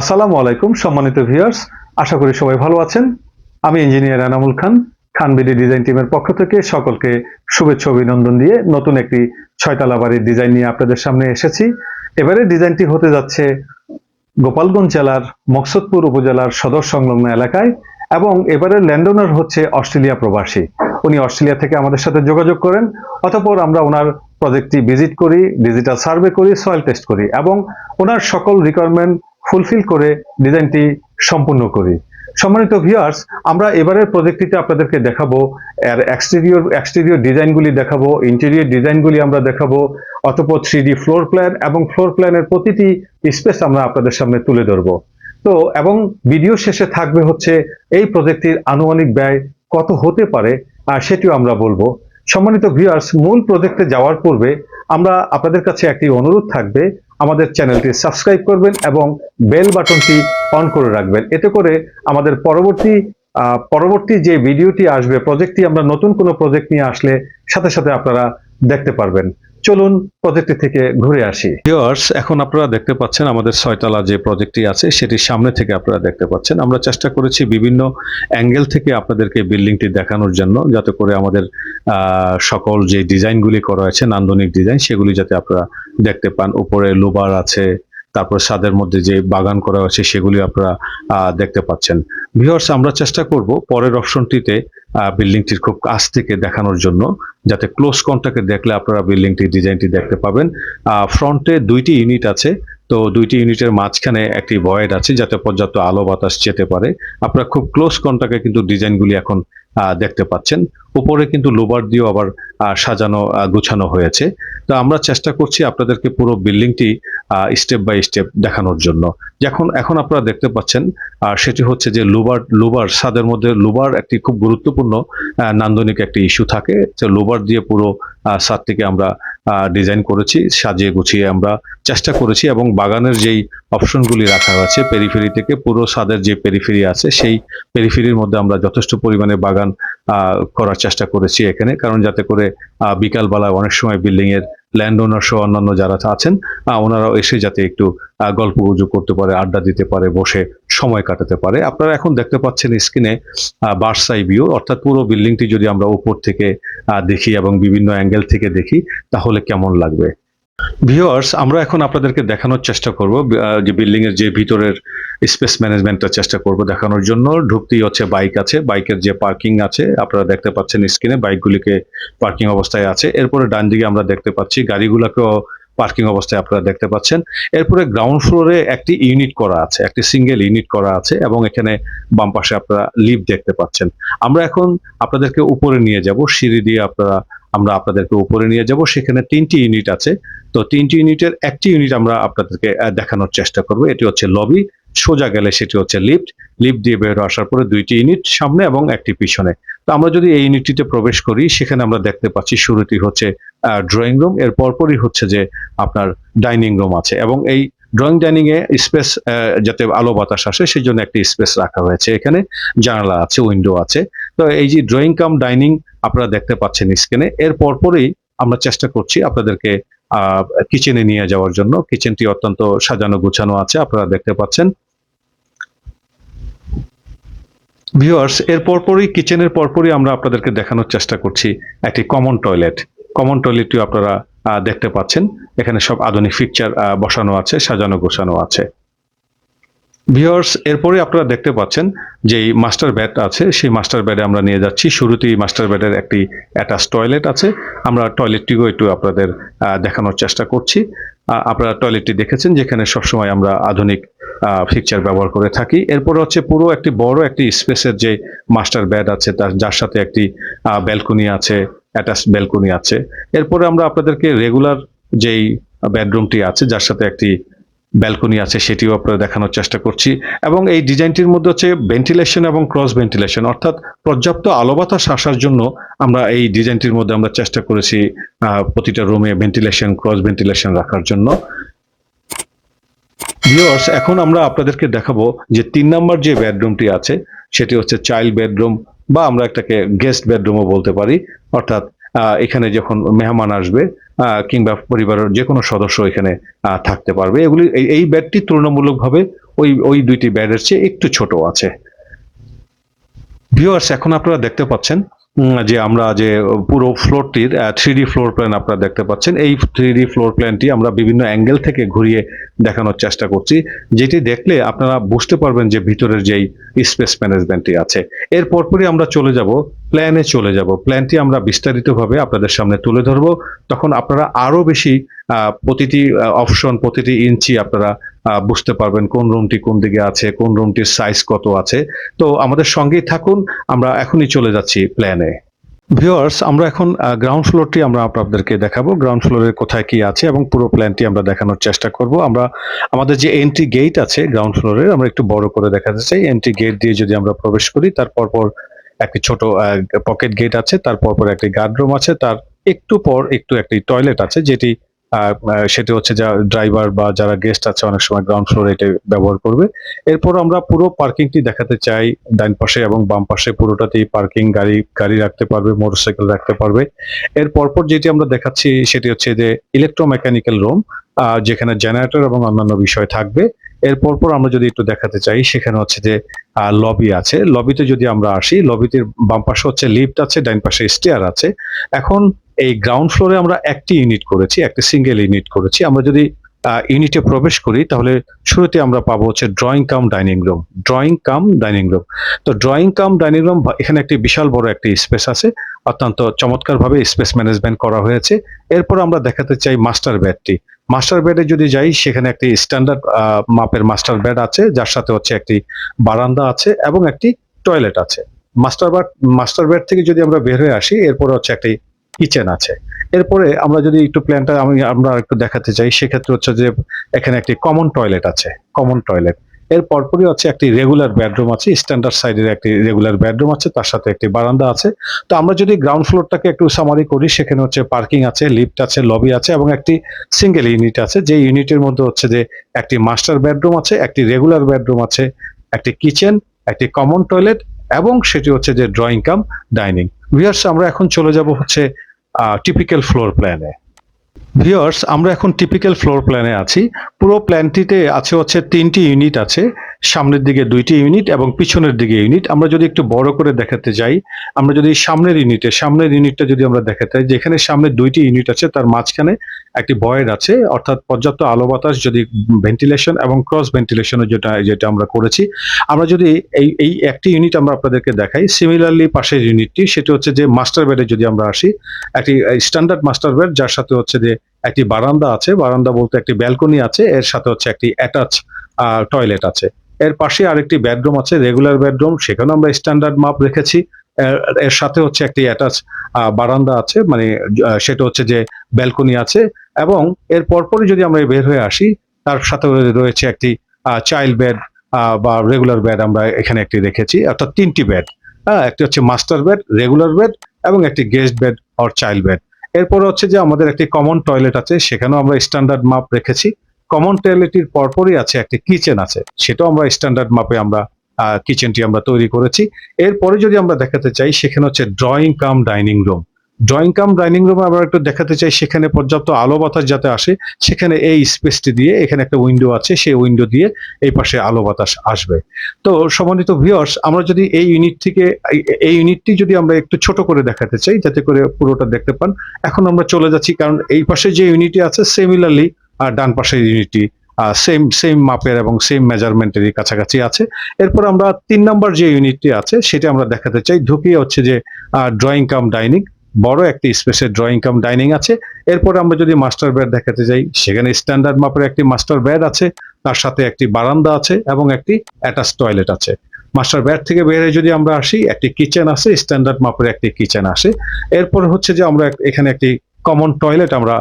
আসসালামু আলাইকুম, সম্মানিত ভিউয়ার্স আশা করি সবাই ভালো আছেন। আমি engineer Enamul Khan Khan BD design টিমের পক্ষ থেকে সকলকে শুভেচ্ছা অভিনন্দন দিয়ে নতুন একটি ছয়তলা বাড়ির ডিজাইন নিয়ে আপনাদের সামনে এসেছি। এবারে ডিজাইনটি হতে যাচ্ছে গোপালগঞ্জ জেলার মকসদপুর উপজেলার সদর সংলগ্ন এলাকায় এবং এবারে ল্যান্ডওনার হচ্ছে অস্ট্রেলিয়া প্রবাসী। উনি অস্ট্রেলিয়া থেকে আমাদের সাথে যোগাযোগ করেন, অতঃপর আমরা ওনার প্রজেক্টটি ভিজিট করি ডিজিটাল সার্ভে করি সয়েল টেস্ট করি এবং ওনার সকল রিকোয়ারমেন্ট ফুলফিল করে ডিজাইনটি সম্পূর্ণ করি। সম্মানিত ভিউয়ার্স আমরা এবারের প্রজেক্টটিতে আপনাদেরকে দেখাবো, এর এক্সটেরিয়র এক্সটেরিয়র ডিজাইনগুলি দেখাবো ইন্টেরিয়র ডিজাইনগুলি আমরা দেখাবো, অতঃপর থ্রি ফ্লোর প্ল্যান এবং ফ্লোর প্ল্যানের প্রতিটি স্পেস আমরা আপনাদের সামনে তুলে ধরবো। তো, এবং ভিডিও শেষে থাকবে হচ্ছে এই প্রজেক্টটির আনুমানিক ব্যয় কত হতে পারে আর সেটিও আমরা বলব। সম্মানিত ভিউয়ার্স মূল প্রজেক্টে যাওয়ার পূর্বে আমরা আপনাদের কাছে একটি অনুরোধ থাকবে আমাদের চ্যানেলটি সাবস্ক্রাইব করবেন এবং বেল বাটনটি অন করে রাখবেন। এতে করে আমাদের পরবর্তী পরবর্তী যে ভিডিওটি আসবে, প্রজেক্টটি আমরা নতুন কোনো প্রজেক্ট নিয়ে আসলে সাথে সাথে আপনারা দেখতে পারবেন। চলুন প্রজেক্টটি থেকে ঘুরে আসি। ভিউয়ার্স এখন আপনারা দেখতে পাচ্ছেন আমাদের ছয়তলা যে প্রজেক্টটি আছে, সেটির সামনে থেকে আপনারা দেখতে পাচ্ছেন। আমরা চেষ্টা করেছি বিভিন্ন অ্যাঙ্গেল থেকে আপনাদেরকে বিল্ডিংটি দেখানোর জন্য, যাতে করে আমাদের সকল যে ডিজাইনগুলি করা হয়েছে, নান্দনিক ডিজাইন, সেগুলি যাতে আপনারা দেখতে পান। উপরে লোবার আছে, তারপর ছাদের মধ্যে যে বাগান করা হয়েছে, সেগুলি আপনারা দেখতে পাচ্ছেন। ভিউয়ার্স আমরা চেষ্টা করব পরের অপশনটিতে বিল্ডিংটির খুব কাছ থেকে দেখানোর জন্য, যাতে ক্লোজ কন্ট্যাক্টে দেখলে আপনারা বিল্ডিংটির ডিজাইনটি দেখতে পাবেন। ফ্রন্টে দুইটি ইউনিট আছে, তো দুইটি ইউনিটের মাঝখানে একটি ভয়েড আছে, যাতে পর্যাপ্ত আলো বাতাস যেতে পারে। আপনারা খুব ক্লোজ কন্ট্যাক্টে কিন্তু ডিজাইনগুলি এখন দেখতে পাচ্ছেন। উপরে কিন্তু লোবার দিয়েও আবার সাজানো গুছানো হয়েছে। তো আমরা চেষ্টা করছি আপনাদেরকে পুরো বিল্ডিংটি স্টেপ বাই স্টেপ দেখানোর জন্য। যখন এখন আপনারা দেখতে পাচ্ছেন আর সেটি হচ্ছে যে লোবার লোবার সাদের মধ্যে লোবার একটি খুব গুরুত্বপূর্ণ নান্দনিক একটি ইস্যু থাকে। যে লোবার দিয়ে পুরো আহ, ছাদটিকে আমরা ডিজাইন করেছি সাজিয়ে গুছিয়ে আমরা চেষ্টা করেছি এবং বাগানের যেই অপশনগুলি রাখা আছে পেরিফেরি থেকে পুরো সাদের যে পেরিফেরি আছে সেই পেরিফেরির মধ্যে আমরা যথেষ্ট পরিমাণে বাগান করার চেষ্টা করেছি এখানে, কারণ যাতে করে বিকালবেলায় অনেক সময় বিল্ডিং এর ল্যান্ড ওনার সহ অন্যান্য যারা আছেন ওনারাও এসে যাতে একটু গল্প গুজব করতে পারে, আড্ডা দিতে পারে, বসে সময় কাটাতে পারে। আপনারা এখন দেখতে পাচ্ছেন স্ক্রিনে বার্সাই ভিউ অর্থাৎ পুরো বিল্ডিংটি যদি আমরা উপর থেকে দেখি এবং বিভিন্ন অ্যাঙ্গেল থেকে দেখি, তাহলে কেমন লাগবে? ভিউয়ার্স আমরা এখন আপনাদেরকে দেখানোর চেষ্টা করব যে বিল্ডিং এর যে ভিতরের স্পেস ম্যানেজমেন্টটা চেষ্টা করব দেখানোর জন্য। ঢুকতেই হচ্ছে বাইক আছে বাইকের যে পার্কিং আছে, আপনারা দেখতে পাচ্ছেন স্ক্রিনে বাইকগুলিকে পার্কিং অবস্থায় আছে। এরপরে ডান দিকে আমরা দেখতে পাচ্ছি গাড়িগুলোকেও পার্কিং অবস্থায় আপনারা দেখতে পাচ্ছেন। এরপরে গ্রাউন্ড ফ্লোরে একটি ইউনিট করা আছে, একটি সিঙ্গেল ইউনিট করা আছে এবং এখানে বাম পাশে আপনারা লিফট দেখতে পাচ্ছেন। আমরা এখন আপনাদেরকে উপরে নিয়ে যাব, সিঁড়ি দিয়ে আপনারা আমরা আপনাদেরকে উপরে নিয়ে যাব। সেখানে তিনটি ইউনিট আছে। তো তিনটি ইউনিটের একটি ইউনিট আমরা আপনাদেরকে দেখানোর চেষ্টা করব। এটি হচ্ছে লবি সোজা গেলে সেটি হচ্ছে লিফট লিফট দিয়ে বের আসার পরে দুইটি ইউনিট সামনে এবং একটি পিছনে। তো আমরা যদি এই ইউনিটটিতে প্রবেশ করি, সেখানে আমরা দেখতে পাচ্ছি শুরুতেই হচ্ছে ড্রয়িং রুম এর পরপরই হচ্ছে যে আপনার ডাইনিং রুম আছে এবং এই ড্রয়িং ডাইনিং এ স্পেস যাতে আলো বাতাস আসে সেই জন্য একটি স্পেস রাখা হয়েছে এখানে। জানালা আছে উইন্ডো আছে। তো এই যে ড্রয়িং কাম ডাইনিং আপনারা দেখতে পাচ্ছেন স্ক্রিনে এর পরপরই আমরা চেষ্টা করছি আপনাদেরকে কিচেনে নিয়ে যাওয়ার জন্য। কিচেনটি অত্যন্ত সাজানো গুছানো আছে, আপনারা দেখতে পাচ্ছেন। ভিউয়ার্স এর পরপরই কিচেনের পরপরই আমরা আপনাদেরকে দেখানোর চেষ্টা করছি একটি কমন টয়লেট কমন টয়লেটটিও আপনারা দেখতে পাচ্ছেন। এখানে সব আধুনিক ফিকচার বসানো আছে, সাজানো গোছানো আছে। ভিউয়ার্স এরপরে আপনারা দেখতে পাচ্ছেন যে মাস্টার ব্যাড আছে। সেই মাস্টার ব্যাডে আমরা নিয়ে যাচ্ছি। শুরুতেই মাস্টার ব্যাডের একটি অ্যাটাচ টয়লেট আছে। আমরা টয়লেটটিও একটু আপনাদের দেখানোর চেষ্টা করছি। আপনারা টয়লেটটি দেখেছেন, যেখানে সবসময় আমরা আধুনিক ফিকচার ব্যবহার করে থাকি। এরপরে হচ্ছে পুরো একটি বড় একটি স্পেসের যে মাস্টার ব্যাড আছে, তার, যার সাথে একটি ব্যালকনি আছে অ্যাটাচ ব্যালকনি আছে। এরপরে আমরা আপনাদেরকে রেগুলার যেই বেডরুমটি আছে, যার সাথে একটি ব্যালকনি আছে, সেটিও আপনারা দেখানোর চেষ্টা করছি। এবং এই ডিজাইনটির মধ্যে হচ্ছে ভেন্টিলেশন এবং ক্রস ভেন্টিলেশন অর্থাৎ পর্যাপ্ত আলো বাতাস আসার জন্য আমরা এই ডিজাইনটির মধ্যে আমরা চেষ্টা করেছি প্রতিটা রুমে ভেন্টিলেশন ক্রস ভেন্টিলেশন রাখার জন্য। ভিউয়ার্স এখন আমরা আপনাদেরকে দেখাবো যে তিন নম্বর যে বেডরুমটি আছে, সেটি হচ্ছে চাইল্ড বেডরুম বা আমরা একটাকে গেস্ট বেডরুমও বলতে পারি, অর্থাৎ এখানে যখন মেহমান আসবে কিংবা পরিবারের যে কোনো সদস্য এখানে থাকতে পারবে। এগুলি, এই- ব্যাডটি তুলনামূলক তুলনামূলকভাবে ওই ওই দুইটি ব্যাডের চেয়ে একটু ছোট আছে। ভিউয়ার্স এখন আপনারা দেখতে পাচ্ছেন যে আমরা যে পুরো ফ্লোরটির থ্রি ডি ফ্লোর প্ল্যান আপনারা দেখতে পাচ্ছেন। এই থ্রি ডি ফ্লোর প্ল্যানটি আমরা বিভিন্ন অ্যাঙ্গেল থেকে ঘুরিয়ে দেখানোর চেষ্টা করছি। যেটি দেখলে আপনারা বুঝতে পারবেন যে ভিতরের যেই স্পেস ম্যানেজমেন্টটি আছে। এর পরপরই আমরা চলে যাব প্ল্যানে চলে যাব। প্ল্যানটি আমরা বিস্তারিতভাবে আপনাদের সামনে তুলে ধরবো। তখন আপনারা আরও বেশি প্রতিটি অপশন প্রতিটি ইঞ্চি আপনারা বুঝতে পারবেন কোন রুমটি কোন দিকে আছে, কোন রুমটির সাইজ কত আছে। তো আমাদের সঙ্গেই থাকুন, আমরা এখনই চলে যাচ্ছি প্ল্যানে ভিওয়ার্স আমরা এখন গ্রাউন্ড ফ্লোরটি আমরা আপনাদেরকে দেখাবো। গ্রাউন্ড ফ্লোরে কোথায় কি আছে এবং পুরো প্ল্যানটি আমরা দেখানোর চেষ্টা করব। আমরা, আমাদের যে এন্ট্রি গেট আছে গ্রাউন্ড ফ্লোরে আমরা একটু বড় করে দেখাতে চাই। এন্ট্রি গেট দিয়ে যদি আমরা প্রবেশ করি তারপর পর একটি ছোট পকেট গেট আছে তারপর পর একটি গার্ড রুম আছে, তার একটু পর একটু একটি টয়লেট আছে, যেটি সেটি হচ্ছে যা ড্রাইভার বা যারা গেস্ট আছে অনেক সময় গ্রাউন্ড ফ্লোরে এটা ব্যবহার করবে। এরপর আমরা পুরো পার্কিংটি দেখাতে চাই, ডান পাশে এবং বাম পাশে পুরোটাতেই পার্কিং গাড়ি গাড়ি রাখতে পারবে মোটরসাইকেল রাখতে পারবে। এর পরপর যেটি আমরা দেখাচ্ছি সেটি হচ্ছে যে ইলেকট্রোমেকানিক্যাল রুম যেখানে জেনারেটর এবং অন্যান্য বিষয় থাকবে। এর পরপর আমরা যদি একটু দেখাতে চাই, সেখানে হচ্ছে যে লবি আছে। লবিতে যদি আমরা আসি লবিতে বাম পাশে হচ্ছে লিফট আছে ডাইন পাশে স্টেয়ার আছে। এখন এই গ্রাউন্ড ফ্লোরে আমরা একটি ইউনিট করেছি, একটি সিঙ্গেল ইউনিট করেছি। আমরা যদি ইউনিটে প্রবেশ করি, তাহলে শুরুতে আমরা পাবো হচ্ছে drawing cum dining room drawing cum dining room তো ড্রয়িং কাম ডাইনিং রুম এখানে একটি বিশাল বড় একটি স্পেস আছে, অত্যন্ত চমৎকারভাবে স্পেস ম্যানেজমেন্ট করা হয়েছে। এরপর আমরা দেখাতে চাই মাস্টার বেডটি মাস্টার বেডে যদি যাই, সেখানে একটি স্ট্যান্ডার্ড মাপের মাস্টার বেড আছে, যার সাথে হচ্ছে একটি বারান্দা আছে এবং একটি টয়লেট আছে। মাস্টার বেড মাস্টার বেড থেকে যদি আমরা বের হয়ে আসি, এরপরে হচ্ছে একটি কিচেন আছে। এরপরে আমরা যদি একটু প্ল্যানটা আমি, আমরা একটু দেখাতে চাই, সেক্ষেত্রে হচ্ছে যে এখানে একটি কমন টয়লেট আছে কমন টয়লেট এর পরপরই হচ্ছে একটি রেগুলার বেডরুম আছে স্ট্যান্ডার্ড সাইডের একটি রেগুলার বেডরুম আছে, তার সাথে একটি বারান্দা আছে। তো আমরা যদি গ্রাউন্ড ফ্লোরটাকে একটু সামারি করি, সেখানে হচ্ছে পার্কিং আছে লিফট আছে লবি আছে এবং একটি সিঙ্গেল ইউনিট আছে। যে ইউনিটের মধ্যে হচ্ছে যে একটি মাস্টার বেডরুম আছে, একটি রেগুলার বেডরুম আছে, একটি কিচেন একটি কমন টয়লেট এবং সেটি হচ্ছে যে ড্রয়িং কাম ডাইনিং ভিউয়ার্স আমরা এখন চলে যাব হচ্ছে টিপিক্যাল ফ্লোর প্ল্যানে ভিউয়ার্স আমরা এখন টিপিক্যাল ফ্লোর প্ল্যানে আছি। পুরো প্ল্যানটিতে আছে হচ্ছে তিনটি ইউনিট আছে। সামনের দিকে দুইটি ইউনিট এবং পিছনের দিকে ইউনিট আমরা যদি একটু বড় করে দেখাতে যাই, আমরা যদি সামনের ইউনিটে সামনের ইউনিটটা যদি আমরা দেখাতে চাই যেখানে সামনে দুইটি ইউনিট আছে, তার মাঝখানে একটি বয়েড আছে, অর্থাৎ পর্যাপ্ত আলো বাতাস যদি ভেন্টিলেশন এবং ক্রস ভেন্টিলেশনের যেটা যেটা আমরা করেছি। আমরা যদি এই এই একটি ইউনিট আমরা আপনাদেরকে দেখাই সিমিলারলি পাশের ইউনিটটি সেটি হচ্ছে যে মাস্টার বেডে যদি আমরা আসি, একটি স্ট্যান্ডার্ড মাস্টার বেড যার সাথে হচ্ছে যে একটি বারান্দা আছে, বারান্দা বলতে একটি ব্যালকনি আছে, এর সাথে হচ্ছে একটি অ্যাটাচ টয়লেট আছে। এর পাশে আরেকটি বেডরুম আছে, রেগুলার বেডরুম সেখানে আমরা স্ট্যান্ডার্ড মাপ রেখেছি। এর- সাথে হচ্ছে একটি অ্যাটাচ বারান্দা আছে মানে সেটা হচ্ছে যে ব্যালকনি আছে এবং এর পরপরই যদি আমরা বের হয়ে আসি, তার সাথে রয়েছে একটি চাইল্ড বেড বা রেগুলার বেড আমরা এখানে একটি রেখেছি, অর্থাৎ তিনটি বেড। হ্যাঁ একটি হচ্ছে মাস্টার বেড, রেগুলার বেড এবং একটি guest bed or child bed. এরপর হচ্ছে যে আমাদের একটি কমন টয়লেট আছে, সেখানেও আমরা স্ট্যান্ডার্ড মাপ রেখেছি। কমন টয়লেটের পরপরই আছে একটি কিচেন আছে, সেটাও আমরা স্ট্যান্ডার্ড মাপে আমরা কিচেনটি আমরা তৈরি করেছি। এরপরে যদি আমরা দেখাতে চাই, সেখানে হচ্ছে drawing cum dining room drawing cum dining রুমে আমরা একটু দেখাতে চাই, সেখানে পর্যাপ্ত আলো বাতাস যাতে আসে, সেখানে এই স্পেসটি দিয়ে, এখানে একটা উইন্ডো আছে, সেই উইন্ডো দিয়ে এই পাশে আলো বাতাস আসবে। তো সম্মানিত ভিউয়ার্স আমরা যদি এই ইউনিট থেকে, এই- ইউনিটটি যদি আমরা একটু ছোট করে দেখাতে চাই, যাতে করে পুরোটা দেখতে পান, এখন আমরা চলে যাচ্ছি, কারণ এই পাশে যে ইউনিটটি আছে সিমিলারলি আর ডান পাশের ইউনিটি সেম সেম মাপের এবং সেম মেজারমেন্টেরই কাছাকাছি আছে। এরপর আমরা তিন নম্বর যে ইউনিটটি আছে, সেটা আমরা দেখাতে চাই, ঢুকিয়ে হচ্ছে যে ড্রয়িং কাম ডাইনিং বড় একটি স্পেসের ড্রয়িং কাম ডাইনিং আছে। এরপর আমরা যদি মাস্টার বেড দেখাতে যাই, সেখানে স্ট্যান্ডার্ড মাপের একটি মাস্টার বেড আছে, তার সাথে একটি বারান্দা আছে এবং একটি অ্যাটাচ টয়লেট আছে। মাস্টার বেড থেকে বের যদি আমরা আসি, একটি কিচেন আছে স্ট্যান্ডার্ড মাপের একটি কিচেন আসে। এরপর হচ্ছে যে আমরা এখানে একটি কমন টয়লেট আমরা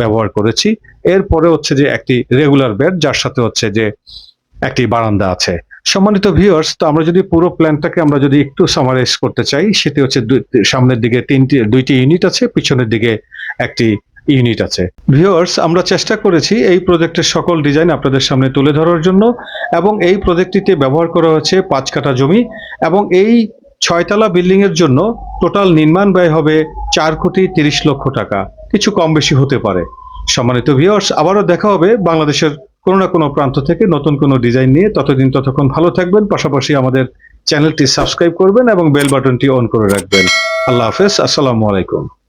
ব্যবহার করেছি। এরপরে হচ্ছে যে একটি রেগুলার বেড যার সাথে হচ্ছে যে একটি বারান্দা আছে। সম্মানিত ভিউয়ার্স তো আমরা যদি পুরো প্ল্যানটাকে আমরা যদি একটু সামারাইজ করতে চাই, সেটি হচ্ছে সামনের দিকে তিনটি, দুইটি ইউনিট আছে, পিছনের দিকে একটি ইউনিট আছে। ভিউয়ার্স আমরা চেষ্টা করেছি এই প্রজেক্টের সকল ডিজাইন আপনাদের সামনে তুলে ধরার জন্য, এবং এই প্রজেক্টটিতে ব্যবহার করা হয়েছে পাঁচ কাঠা জমি, এবং এই ছয়তলা বিল্ডিং এর জন্য টোটাল নির্মাণ ব্যয় হবে চার কোটি তিরিশ লক্ষ টাকা। কিছু কম বেশি হতে পারে। সম্মানিত ভিউয়ার্স আবারও দেখা হবে বাংলাদেশের কোনো না কোনো প্রান্ত থেকে নতুন কোনো ডিজাইন নিয়ে ততদিন ততক্ষণ ভালো থাকবেন। পাশাপাশি আমাদের চ্যানেলটি সাবস্ক্রাইব করবেন এবং বেল বাটনটি অন করে রাখবেন। আল্লাহ হাফেজ। আসসালামু আলাইকুম।